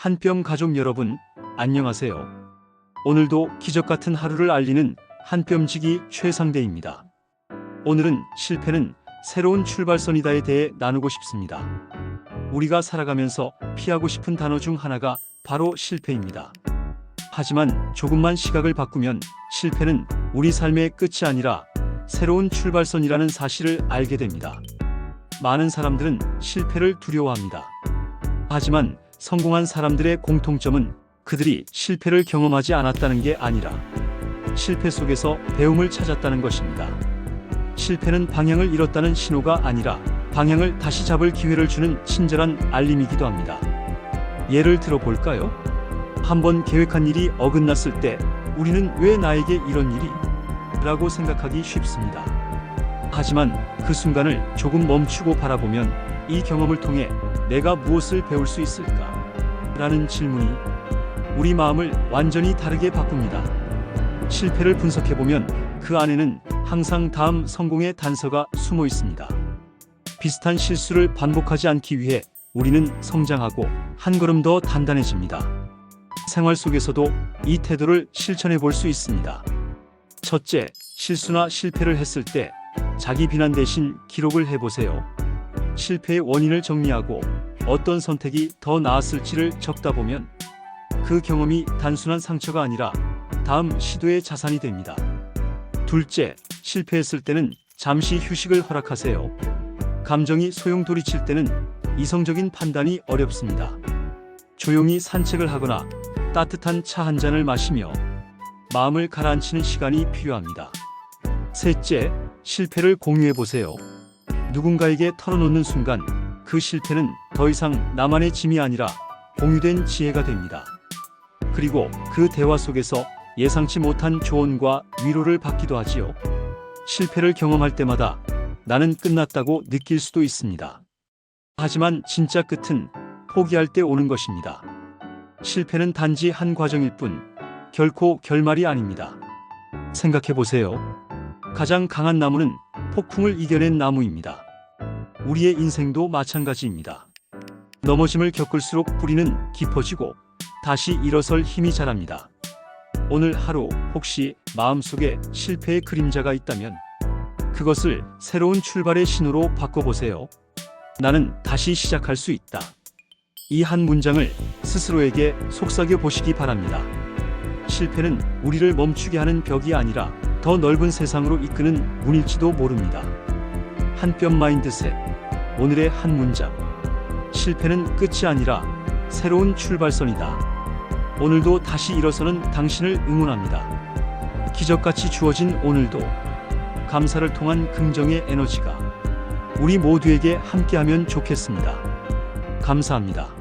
한뼘 가족 여러분, 안녕하세요. 오늘도 기적 같은 하루를 알리는 한뼘지기 최상대입니다. 오늘은 실패는 새로운 출발선이다에 대해 나누고 싶습니다. 우리가 살아가면서 피하고 싶은 단어 중 하나가 바로 실패입니다. 하지만 조금만 시각을 바꾸면 실패는 우리 삶의 끝이 아니라 새로운 출발선이라는 사실을 알게 됩니다. 많은 사람들은 실패를 두려워합니다. 하지만 성공한 사람들의 공통점은 그들이 실패를 경험하지 않았다는 게 아니라 실패 속에서 배움을 찾았다는 것입니다. 실패는 방향을 잃었다는 신호가 아니라 방향을 다시 잡을 기회를 주는 친절한 알림이기도 합니다. 예를 들어 볼까요? 한번 계획한 일이 어긋났을 때 우리는 왜 나에게 이런 일이? 라고 생각하기 쉽습니다. 하지만 그 순간을 조금 멈추고 바라보면 이 경험을 통해 내가 무엇을 배울 수 있을까? 라는 질문이 우리 마음을 완전히 다르게 바꿉니다. 실패를 분석해보면 그 안에는 항상 다음 성공의 단서가 숨어 있습니다. 비슷한 실수를 반복하지 않기 위해 우리는 성장하고 한 걸음 더 단단해집니다. 생활 속에서도 이 태도를 실천해 볼 수 있습니다. 첫째, 실수나 실패를 했을 때 자기 비난 대신 기록을 해보세요. 실패의 원인을 정리하고 어떤 선택이 더 나았을지를 적다 보면 그 경험이 단순한 상처가 아니라 다음 시도의 자산이 됩니다. 둘째, 실패했을 때는 잠시 휴식을 허락하세요. 감정이 소용돌이칠 때는 이성적인 판단이 어렵습니다. 조용히 산책을 하거나 따뜻한 차 한 잔을 마시며 마음을 가라앉히는 시간이 필요합니다. 셋째, 실패를 공유해 보세요. 누군가에게 털어놓는 순간 그 실패는 더 이상 나만의 짐이 아니라 공유된 지혜가 됩니다. 그리고 그 대화 속에서 예상치 못한 조언과 위로를 받기도 하지요. 실패를 경험할 때마다 나는 끝났다고 느낄 수도 있습니다. 하지만 진짜 끝은 포기할 때 오는 것입니다. 실패는 단지 한 과정일 뿐 결코 결말이 아닙니다. 생각해 보세요. 가장 강한 나무는 폭풍을 이겨낸 나무입니다. 우리의 인생도 마찬가지입니다. 넘어짐을 겪을수록 뿌리는 깊어지고 다시 일어설 힘이 자랍니다. 오늘 하루 혹시 마음속에 실패의 그림자가 있다면 그것을 새로운 출발의 신호로 바꿔보세요. 나는 다시 시작할 수 있다. 이 한 문장을 스스로에게 속삭여 보시기 바랍니다. 실패는 우리를 멈추게 하는 벽이 아니라 더 넓은 세상으로 이끄는 문일지도 모릅니다. 한뼘 마인드셋. 오늘의 한 문장. 실패는 끝이 아니라 새로운 출발선이다. 오늘도 다시 일어서는 당신을 응원합니다. 기적같이 주어진 오늘도 감사를 통한 긍정의 에너지가 우리 모두에게 함께하면 좋겠습니다. 감사합니다.